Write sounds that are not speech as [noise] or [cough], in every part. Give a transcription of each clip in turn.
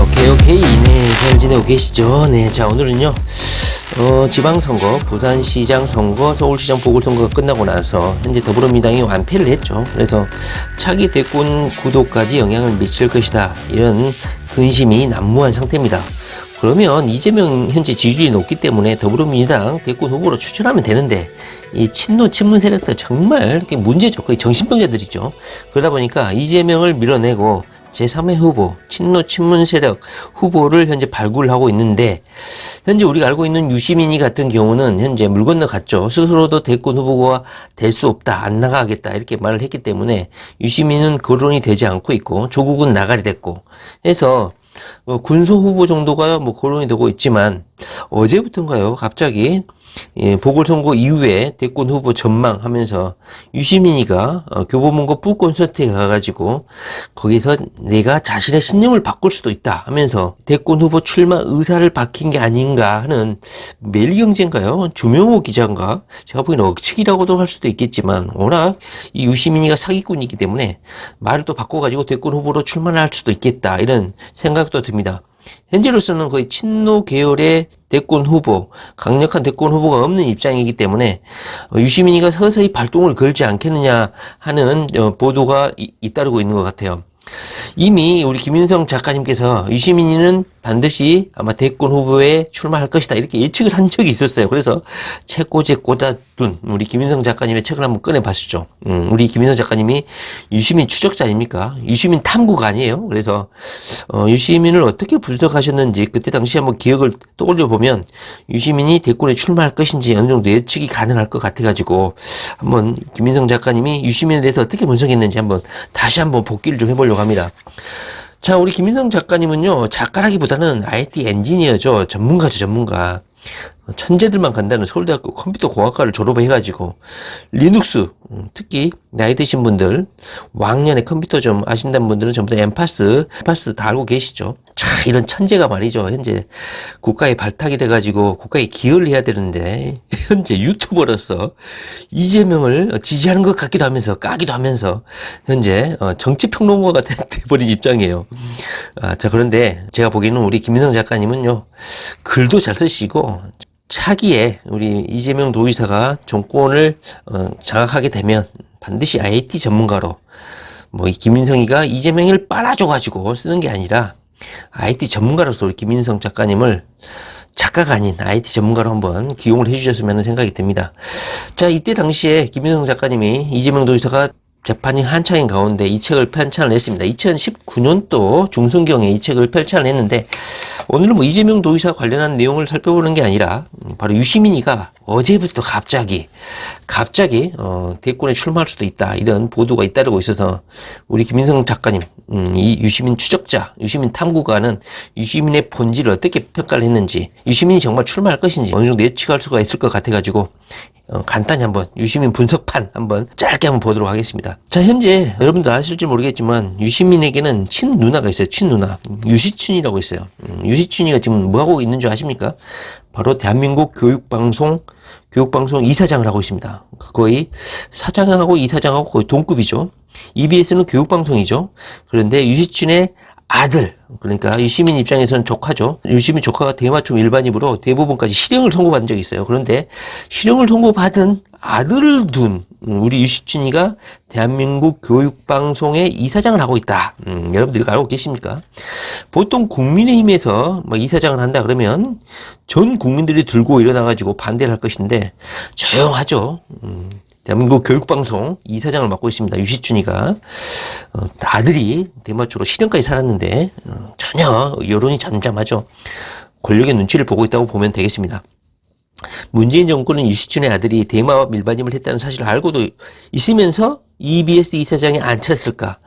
오케이 오케이. 네잘 지내고 계시죠? 네자 오늘은요 어, 지방선거 부산시장 선거 서울시장 보궐선거가 끝나고 나서 현재 더불어민주당이 완패를 했죠. 그래서 차기 대권 구도까지 영향을 미칠 것이다. 이런 근심이 난무한 상태입니다 그러면 이재명 현재 지지율이 높기 때문에 더불어민주당 대권 후보로 추천하면 되는데 이 친노 친문 세력들 정말 이렇게 문제죠 거의 정신병자들이죠 그러다 보니까 이재명을 밀어내고 제3의 후보, 친노 친문 세력 후보를 현재 발굴하고 있는데 현재 우리가 알고 있는 유시민이 같은 경우는 현재 물 건너갔죠. 스스로도 대권 후보가 될 수 없다, 안 나가겠다 이렇게 말을 했기 때문에 유시민은 거론이 되지 않고 있고 조국은 나가리 됐고 해서 어, 군소 후보 정도가 뭐 거론이 되고 있지만 어제부터인가요? 갑자기 예, 보궐선거 이후에 대권 후보 전망하면서 유시민이가 어, 교보문고 부 콘서트에 가가지고 거기서 내가 자신의 신념을 바꿀 수도 있다 하면서 대권 후보 출마 의사를 밝힌 게 아닌가 하는 매일경제인가요? 주명호 기자인가? 제가 보기에는 억측이라고도 할 수도 있겠지만 워낙 이 유시민이가 사기꾼이기 때문에 말을 또 바꿔가지고 대권 후보로 출마할 수도 있겠다 이런 생각도 듭니다. 현재로서는 거의 친노 계열의 대권 후보, 강력한 대권 후보가 없는 입장이기 때문에 어, 유시민이가 서서히 발동을 걸지 않겠느냐 하는 어, 보도가 이- 잇따르고 있는 것 같아요. 이미 우리 김윤성 작가님께서 유시민이는 반드시 아마 대권 후보에 출마할 것이다 이렇게 예측을 한 적이 있었어요. 그래서 책꽂이에 꽂아둔 우리 김윤성 작가님의 책을 한번 꺼내 봤었죠. 음, 우리 김윤성 작가님이 유시민 추적자 아닙니까? 유시민 탐구가 아니에요. 그래서 어, 유시민을 어떻게 분석하셨는지 그때 당시 한번 기억을 떠올려 보면 유시민이 대권에 출마할 것인지 어느 정도 예측이 가능할 것 같아가지고 한번 김민성 작가님이 유시민에 대해서 어떻게 분석했는지 한번 다시 한번 복기를 좀 해보려고 합니다. 자, 우리 김민성 작가님은요, 작가라기보다는 IT 엔지니어죠. 전문가죠, 전문가. 천재들만 간다는 서울대학교 컴퓨터 공학과를 졸업해가지고, 리눅스, 음, 특히 나이 드신 분들, 왕년에 컴퓨터 좀 아신다는 분들은 전부 다 엠파스, 엠파스 다 알고 계시죠. 자, 이런 천재가 말이죠. 현재 국가에 발탁이 돼가지고 국가에 기여를 해야 되는데, [laughs] 현재 유튜버로서 이재명을 지지하는 것 같기도 하면서 까기도 하면서 현재 어, 정치평론가가 [laughs] 돼- 돼버린 입장이에요. 아, 자, 그런데 제가 보기에는 우리 김민성 작가님은요, 글도 잘 쓰시고, 차기에 우리 이재명 도의사가 정권을 어, 장악하게 되면 반드시 IT 전문가로 뭐 이 김민성이가 이재명을 빨아줘가지고 쓰는 게 아니라 IT 전문가로서 우리 김민성 작가님을 작가가 아닌 IT 전문가로 한번 기용을 해주셨으면 하는 생각이 듭니다. 자, 이때 당시에 김민성 작가님이 이재명 도지사가 재판이 한창인 가운데 이 책을 편찬을 했습니다. 2019년도 중순경에 이 책을 편찬을 했는데 오늘은 뭐 이재명 도지사 관련한 내용을 살펴보는 게 아니라 음, 바로 유시민이가 어제부터 갑자기 갑자기 어, 대권에 출마할 수도 있다 이런 보도가 잇따르고 있어서 우리 김민성 작가님 음, 이 유시민 추적자 유시민 탐구가는 유시민의 본질을 어떻게 평가를 했는지 유시민이 정말 출마할 것인지 어느 정도 예측할 수가 있을 것 같아 가지고 어, 간단히 한번 유시민 분석판 한번 짧게 한번 보도록 하겠습니다. 자, 현재 여러분들 아실지 모르겠지만 유시민에게는 친 누나가 있어요. 친 누나. 유시춘이라고 있어요. 음, 유시춘이가 지금 뭐 하고 있는 줄 아십니까? 바로 대한민국 교육방송 교육방송 이사장을 하고 있습니다. 거의 사장하고 이사장하고 거의 동급이죠. EBS는 교육방송이죠. 그런데 유시춘의 아들 그러니까 유시민 입장에서는 조카죠. 유시민 조카가 대마초 일반입으로 대부분까지 실형을 선고받은 적이 있어요. 그런데 실형을 선고받은 아들을 둔 음, 우리 유시춘이가 대한민국 교육방송의 이사장을 하고 있다. 음, 여러분들이 알고 계십니까? 보통 국민의힘에서 뭐 이사장을 한다 그러면 전 국민들이 들고 일어나가지고 반대를 할 것인데 조용하죠. 음, 대한민국 교육방송 이사장을 맡고 있습니다. 유시춘이가 어, 아들이 대마초로 실형까지 살았는데 어, 전혀 여론이 잠잠하죠. 권력의 눈치를 보고 있다고 보면 되겠습니다. 문재인 정권은 유시춘의 아들이 대마 밀반임을 했다는 사실을 알고도 있으면서 EBS 이사장에 앉혔을까?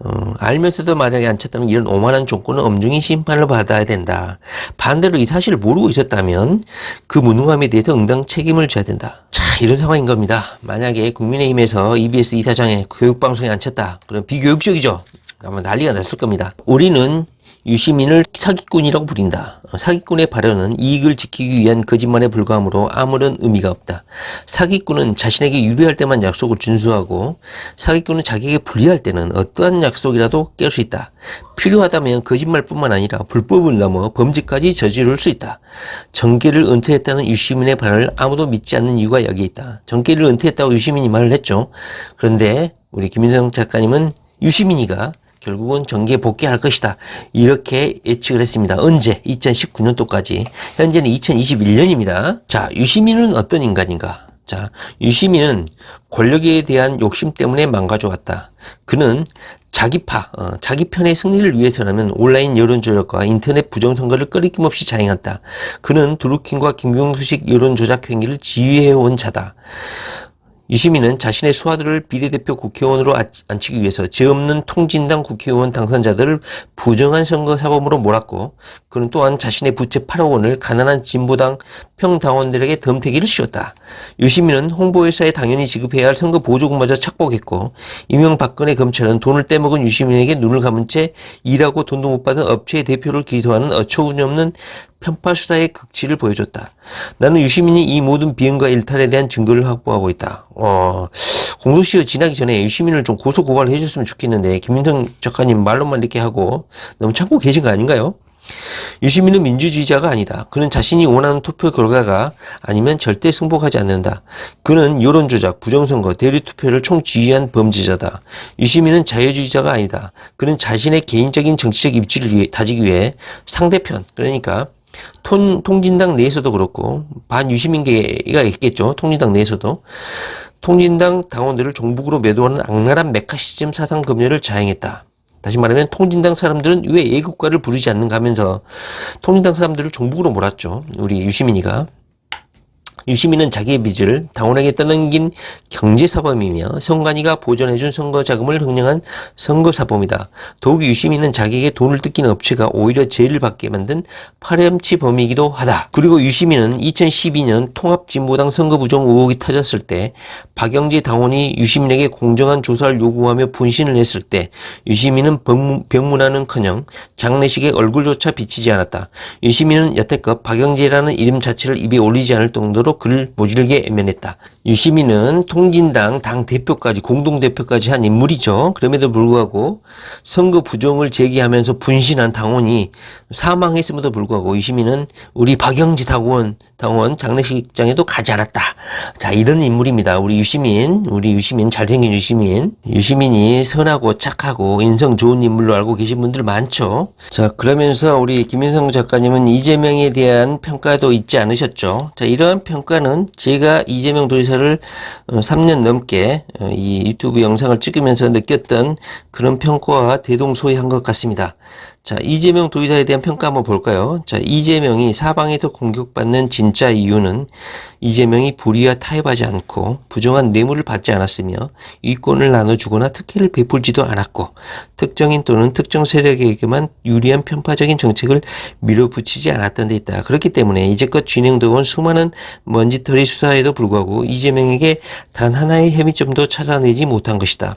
어, 알면서도 만약에 앉혔다면 이런 오만한 정권은 엄중히 심판을 받아야 된다. 반대로 이 사실을 모르고 있었다면 그 무능함에 대해서 응당 책임을 져야 된다. 자, 이런 상황인 겁니다. 만약에 국민의힘에서 EBS 이사장에 교육방송에 앉혔다. 그럼 비교육적이죠. 아마 난리가 났을 겁니다. 우리는 유시민을 사기꾼이라고 부린다. 어, 사기꾼의 발언은 이익을 지키기 위한 거짓말에 불과하므로 아무런 의미가 없다. 사기꾼은 자신에게 유리할 때만 약속을 준수하고 사기꾼은 자기에게 불리할 때는 어떠한 약속이라도 깰 수 있다. 필요하다면 거짓말뿐만 아니라 불법을 넘어 범죄까지 저지를 수 있다. 정계를 은퇴했다는 유시민의 발언을 아무도 믿지 않는 이유가 여기에 있다. 정계를 은퇴했다고 유시민이 말을 했죠. 그런데 우리 김인성 작가님은 유시민이가 결국은 정계에 복귀할 것이다. 이렇게 예측을 했습니다. 언제? 2019년도까지. 현재는 2021년입니다. 자, 유시민은 어떤 인간인가? 자, 유시민은 권력에 대한 욕심 때문에 망가져왔다. 그는 자기 파, 어, 자기 편의 승리를 위해서라면 온라인 여론조작과 인터넷 부정선거를 꺼리낌없이 자행한다. 그는 드루킹과 김경수식 여론조작 행위를 지휘해온 자다. 유시민은 자신의 수하들을 비례대표 국회의원으로 앉히기 위해서 죄 없는 통진당 국회의원 당선자들을 부정한 선거 사범으로 몰았고 그는 또한 자신의 부채 8억 원을 가난한 진보당 평당원들에게 덤태기를 씌웠다. 유시민은 홍보회사에 당연히 지급해야 할 선거 보조금마저 착복했고 이명박근혜 검찰은 돈을 떼먹은 유시민에게 눈을 감은 채 일하고 돈도 못 받은 업체의 대표를 기소하는 어처구니없는 편파 수사의 극치를 보여줬다. 나는 유시민이 이 모든 비행과 일탈에 대한 증거를 확보하고 있다. 어, 공소시효 지나기 전에 유시민을 좀 고소 고발을 해줬으면 좋겠는데 김민성 작가님 말로만 이렇게 하고 너무 참고 계신 거 아닌가요? 유시민은 민주주의자가 아니다. 그는 자신이 원하는 투표 결과가 아니면 절대 승복하지 않는다. 그는 여론조작, 부정선거, 대리투표를 총지휘한 범죄자다. 유시민은 자유주의자가 아니다. 그는 자신의 개인적인 정치적 입지를 위해, 다지기 위해 상대편, 그러니까 통, 통진당 내에서도 그렇고 반유시민계가 있겠죠. 통진당 내에서도 통진당 당원들을 종북으로 매도하는 악랄한 메카시즘 사상 검열을 자행했다. 다시 말하면 통진당 사람들은 왜 애국가를 부르지 않는가 하면서 통진당 사람들을 종북으로 몰았죠. 우리 유시민이가. 유시민은 자기의 빚을 당원에게 떠넘긴 경제사범이며 성관이가 보존해준 선거자금을 횡령한 선거사범이다. 더욱 유시민은 자기에게 돈을 뜯기는 업체가 오히려 죄를 받게 만든 파렴치범이기도 하다. 그리고 유시민은 2012년 통합진보당 선거부정 의혹이 터졌을 때 박영재 당원이 유시민에게 공정한 조사를 요구하며 분신을 했을 때 유시민은 병문안은커녕 장례식에 얼굴조차 비치지 않았다. 유시민은 여태껏 박영재라는 이름 자체를 입에 올리지 않을 정도로 그를 모질게 애면했다. 유시민은 통진당 당 대표까지 공동 대표까지 한 인물이죠. 그럼에도 불구하고 선거 부정을 제기하면서 분신한 당원이 사망했음에도 불구하고 유시민은 우리 박영지 당원 당원 장례식장에도 가지 않았다. 자 이런 인물입니다. 우리 유시민, 우리 유시민 잘생긴 유시민, 유시민이 선하고 착하고 인성 좋은 인물로 알고 계신 분들 많죠. 자 그러면서 우리 김인성 작가님은 이재명에 대한 평가도 있지 않으셨죠. 자 이러한 평가 는 제가 이재명 도지사를 3년 어, 넘게 어, 이 유튜브 영상을 찍으면서 느꼈던 그런 평가와 대동소이한 것 같습니다. 자, 이재명 도의사에 대한 평가 한번 볼까요? 자, 이재명이 사방에서 공격받는 진짜 이유는 이재명이 불의와 타협하지 않고 부정한 뇌물을 받지 않았으며 이권을 나눠주거나 특혜를 베풀지도 않았고 특정인 또는 특정 세력에게만 유리한 편파적인 정책을 밀어붙이지 않았던 데 있다. 그렇기 때문에 이제껏 진행되어 온 수많은 먼지털이 수사에도 불구하고 이재명에게 단 하나의 혐의점도 찾아내지 못한 것이다.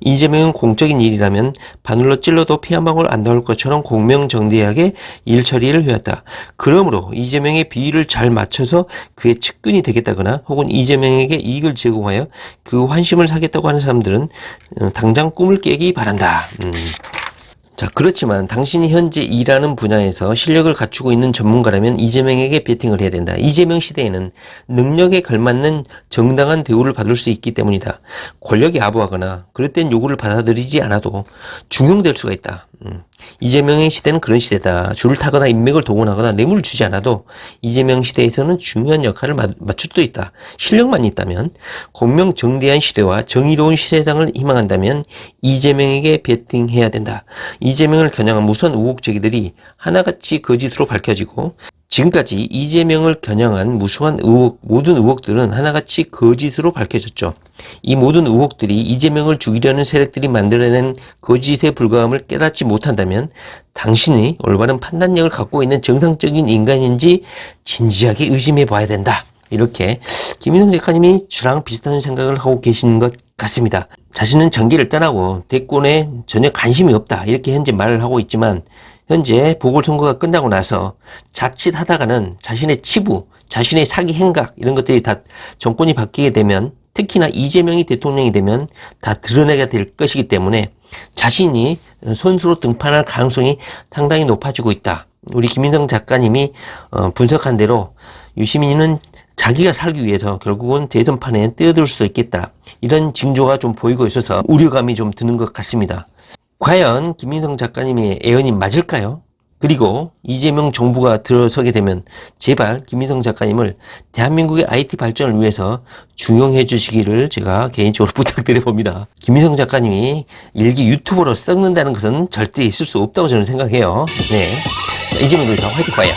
이재명은 공적인 일이라면 바늘로 찔러도 피 한 방울 안 나올 것처럼 공명정대하게 일 처리를 해왔다. 그러므로 이재명의 비위를 잘 맞춰서 그의 측근이 되겠다거나 혹은 이재명에게 이익을 제공하여 그 환심을 사겠다고 하는 사람들은 어, 당장 꿈을 깨기 바란다. 음. 자, 그렇지만 당신이 현재 일하는 분야에서 실력을 갖추고 있는 전문가라면 이재명에게 베팅을 해야 된다. 이재명 시대에는 능력에 걸맞는 정당한 대우를 받을 수 있기 때문이다. 권력이 아부하거나 그럴 땐 요구를 받아들이지 않아도 중용될 수가 있다. 음. 이재명의 시대는 그런 시대다. 줄을 타거나 인맥을 동원하거나 뇌물을 주지 않아도 이재명 시대에서는 중요한 역할을 맞출 수도 있다. 실력만 있다면 공명정대한 시대와 정의로운 시세상을 희망한다면 이재명에게 베팅해야 된다. 이재명을 겨냥한 무선 우혹 제기들이 하나같이 거짓으로 밝혀지고 지금까지 이재명을 겨냥한 무수한 의혹, 모든 의혹들은 하나같이 거짓으로 밝혀졌죠. 이 모든 의혹들이 이재명을 죽이려는 세력들이 만들어낸 거짓의 불가함을 깨닫지 못한다면 당신이 올바른 판단력을 갖고 있는 정상적인 인간인지 진지하게 의심해 봐야 된다. 이렇게 김인성 작가님이 저랑 비슷한 생각을 하고 계신 것 같습니다. 자신은 전기를 떠나고 대권에 전혀 관심이 없다. 이렇게 현재 말을 하고 있지만 현재 보궐선거가 끝나고 나서 자칫 하다가는 자신의 치부, 자신의 사기 행각 이런 것들이 다 정권이 바뀌게 되면 특히나 이재명이 대통령이 되면 다 드러내게 될 것이기 때문에 자신이 선수로 등판할 가능성이 상당히 높아지고 있다. 우리 김민성 작가님이 어, 분석한 대로 유시민은 자기가 살기 위해서 결국은 대선판에 뛰어들 수도 있겠다. 이런 징조가 좀 보이고 있어서 우려감이 좀 드는 것 같습니다. 과연 김민성 작가님의 애언이 맞을까요? 그리고 이재명 정부가 들어서게 되면 제발 김민성 작가님을 대한민국의 IT 발전을 위해서 중용해 주시기를 제가 개인적으로 [laughs] 부탁드려 봅니다. 김민성 작가님이 일기 유튜버로 썩는다는 것은 절대 있을 수 없다고 저는 생각해요. 네. 자, 이재명 도지사 화이팅 파이어.